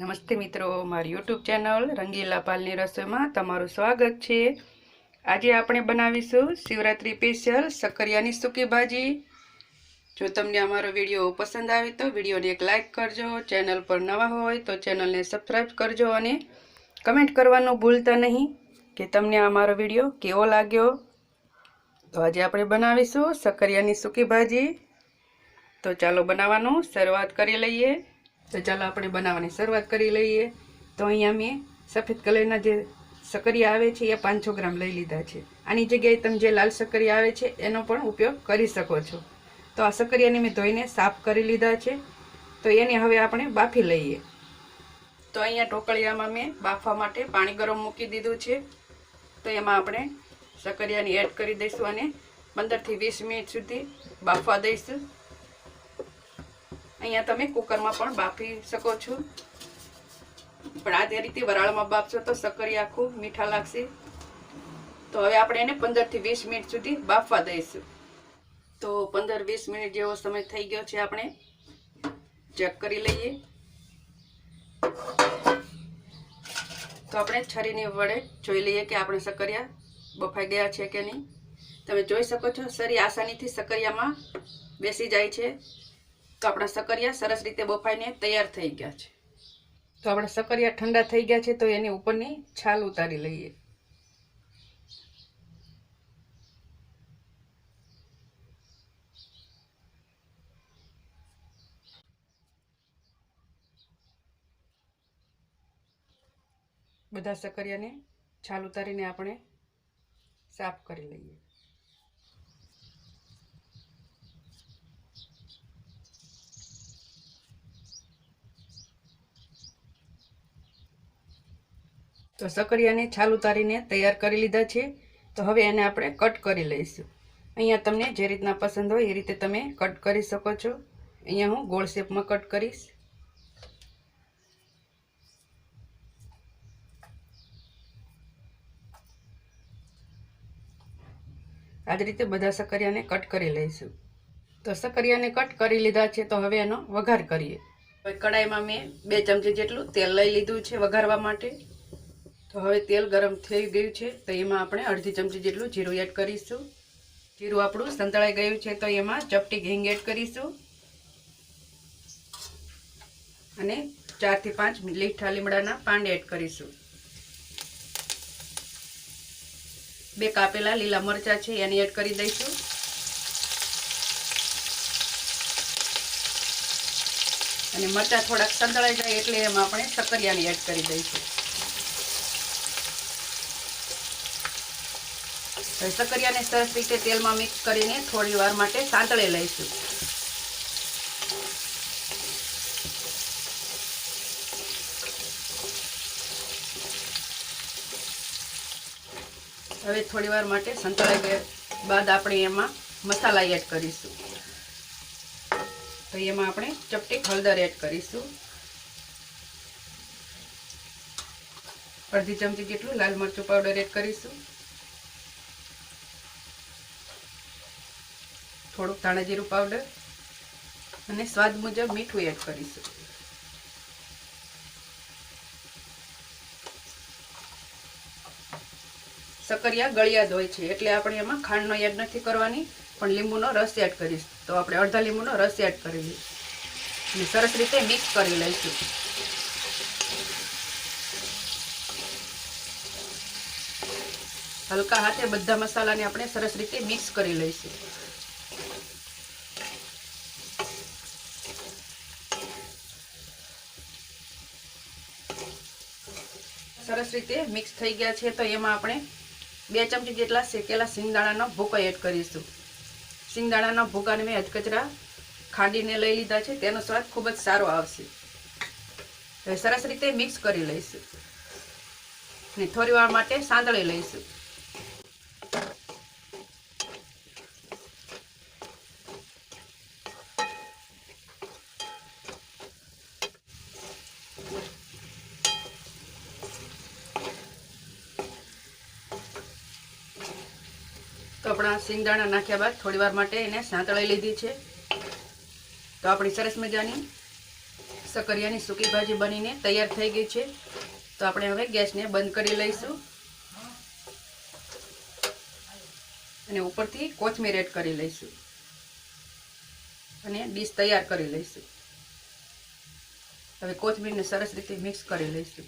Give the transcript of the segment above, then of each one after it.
નમસ્તે મિત્રો, મારી યુટ્યુબ ચેનલ રંગીલા પાલની રસોઈમાં તમારું સ્વાગત છે. આજે આપણે બનાવીશું શિવરાત્રી સ્પેશિયલ સક્કરિયાની સૂકી ભાજી. જો તમને અમારો વીડિયો પસંદ આવે તો વિડીયોને એક લાઇક કરજો, ચેનલ પર નવા હોય તો ચેનલને સબસ્ક્રાઈબ કરજો અને કમેન્ટ કરવાનું ભૂલતા નહીં કે તમને અમારો વીડિયો કેવો લાગ્યો. તો આજે આપણે બનાવીશું સક્કરિયાની સૂકી ભાજી. તો ચાલો બનાવવાનું શરૂઆત કરી લઈએ. તો ચાલો આપણે બનાવવાની શરૂઆત કરી લઈએ. તો અહીંયા મેં સફેદ કલરના જે સકરિયા આવે છે, એ પાંચસો ગ્રામ લઈ લીધા છે. આની જગ્યાએ તમે જે લાલ સકરિયા આવે છે, એનો પણ ઉપયોગ કરી શકો છો. તો આ સકરિયાને મેં ધોઈને સાફ કરી લીધા છે. તો એને હવે આપણે બાફી લઈએ. તો અહીંયા ઢોકળિયામાં મેં બાફવા માટે પાણી ગરમ મૂકી દીધું છે. તો એમાં આપણે સક્કરિયાની એડ કરી દઈશું અને પંદરથી વીસ મિનિટ સુધી બાફવા દઈશું. અહીંયા તમે કુકરમાં પણ બાફી શકો છો. પણ આ તે રીતે વરાળમાં બાફશો તો સક્કરી આખું મીઠા લાગશે. તો હવે આપણે એને પંદરથી વીસ મિનિટ સુધી બાફવા દઈશું. તો પંદર વીસ મિનિટ જેવો સમય થઈ ગયો છે આપણે. ચેક કરી લઈએ. તો આપણે છરીની વડે જોઈ લઈએ કે આપણે સક્કરિયા બફાઈ ગયા છે કે નહીં. તમે જોઈ શકો છો, સરી આસાનીથી સક્કરિયામાં બેસી જાય છે. તો આપણા સકરિયા સરસ રીતે બફાઈને તૈયાર થઈ ગયા છે. તો આપણા સકરિયા ઠંડા થઈ ગયા છે તો એની ઉપરની છાલ ઉતારી લઈએ. બધા સકરિયાને છાલ ઉતારીને આપણે સાફ કરી લઈએ. તો સકરિયાને છાલ ઉતારીને તૈયાર કરી લીધા છે. તો હવે એને આપણે કટ કરી લઈશું. અહીંયા તમને જે રીતના પસંદ હોય એ રીતે તમે કટ કરી શકો છો. અહીંયા હું ગોળ શેપમાં કટ કરીશ. આ જ રીતે બધા સકરિયાને કટ કરી લઈશું. તો સકરિયાને કટ કરી લીધા છે તો હવે એનો વઘાર કરીએ. કડાઈમાં મેં બે ચમચી જેટલું તેલ લઈ લીધું છે વઘારવા માટે. તો હવે તેલ ગરમ થઈ ગયું છે, તો એમાં આપણે અડધી ચમચી જેટલું જીરું એડ કરીશું. જીરું આપણું સંતળાઈ ગયું છે, તો એમાં ચપટી ઘીંગ એડ કરીશું. અને ચારથી પાંચ લીઠા લીમડાના પાન એડ કરીશું. બે કાપેલા લીલા મરચા છે, એને એડ કરી દઈશું. અને મરચા થોડાક સંતળાઈ જાય એટલે એમાં આપણે સકરિયાની એડ કરી દઈશું. હવે સકરિયાને સરસ રીતે તેલમાં મિક્સ કરીને થોડી વાર માટે સાંતળી લઈશું. હવે થોડી વાર માટે સંતળાઈ ગયા બાદ આપણે એમાં મસાલા એડ કરીશું. તો એમાં આપણે ચપટી હળદર એડ કરીશું. અડધી ચમચી જેટલું લાલ મરચું પાવડર એડ કરીશું. થોડુંક ધાણા જીરું પાવડર અને સ્વાદ મુજબ મીઠું એડ કરીશું. સકરિયા ગળિયાદ હોય છે, એટલે આપણે એમાં ખાંડનો એડ નથી કરવાની, પણ લીંબુનો રસ એડ કરીશ. તો આપણે અડધા લીંબુનો રસ એડ કરી લઈશું. સરસ રીતે મિક્સ કરી લઈશું. હલકા હાથે બધા મસાલાને આપણે સરસ રીતે મિક્સ કરી લઈશું. સરસ રીતે મિક્સ થઈ ગયા છે. તો એમાં આપણે બે ચમચી જેટલા શેકેલા સિંગદાણાનો ભૂકો એડ કરીશું. સિંગદાણાના ભૂકાને મેં અધકચરા ખાંડીને લઈ લીધા છે. તેનો સ્વાદ ખૂબ જ સારો આવશે. હવે સરસ રીતે મિક્સ કરી લઈશું. અને થોડી વાર માટે સાંદળી લઈશું. આપણા સિંગદાણા નાખ્યા બાદ થોડી વાર માટે એને સાંતળાઈ લીધી છે. તો આપણી સરસ મજાની સકરિયાની સૂકી ભાજી બનીને તૈયાર થઈ ગઈ છે. તો આપણે હવે ગેસને બંધ કરી લઈશું. અને ઉપરથી કોથમીર એડ કરી લઈશું. અને ડીશ તૈયાર કરી લઈશું. હવે કોથમીરને સરસ રીતે મિક્સ કરી લઈશું.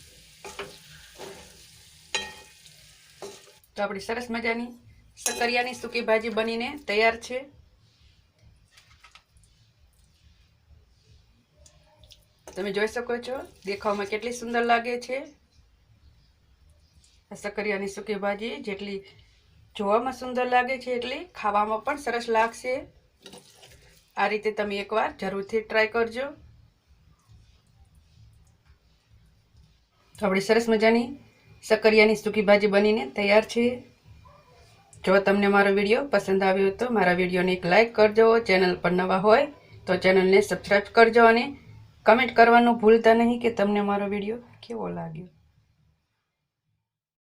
તો આપણી સરસ મજાની સકરિયાની સૂકી ભાજી બનીને તૈયાર છે. તમે જોઈ શકો છો, દેખાવમાં કેટલી સુંદર લાગે છે. સકરિયાની સૂકી ભાજી જેટલી જોવામાં સુંદર લાગે છે, એટલી ખાવામાં પણ સરસ લાગશે. આ રીતે તમે એકવાર જરૂરથી ટ્રાય કરજો. તો આપણી સરસ મજાની સકરિયાની સૂકી ભાજી બનીને તૈયાર છે. જો તમને મારો વીડિયો પસંદ આવ્યો તો મારા વિડીયોને એક લાઇક કરજો, ચેનલ પર નવા હોય તો ચેનલને સબસ્ક્રાઈબ કરજો અને કમેન્ટ કરવાનું ભૂલતા નહીં કે તમને મારો વીડિયો કેવો લાગ્યો.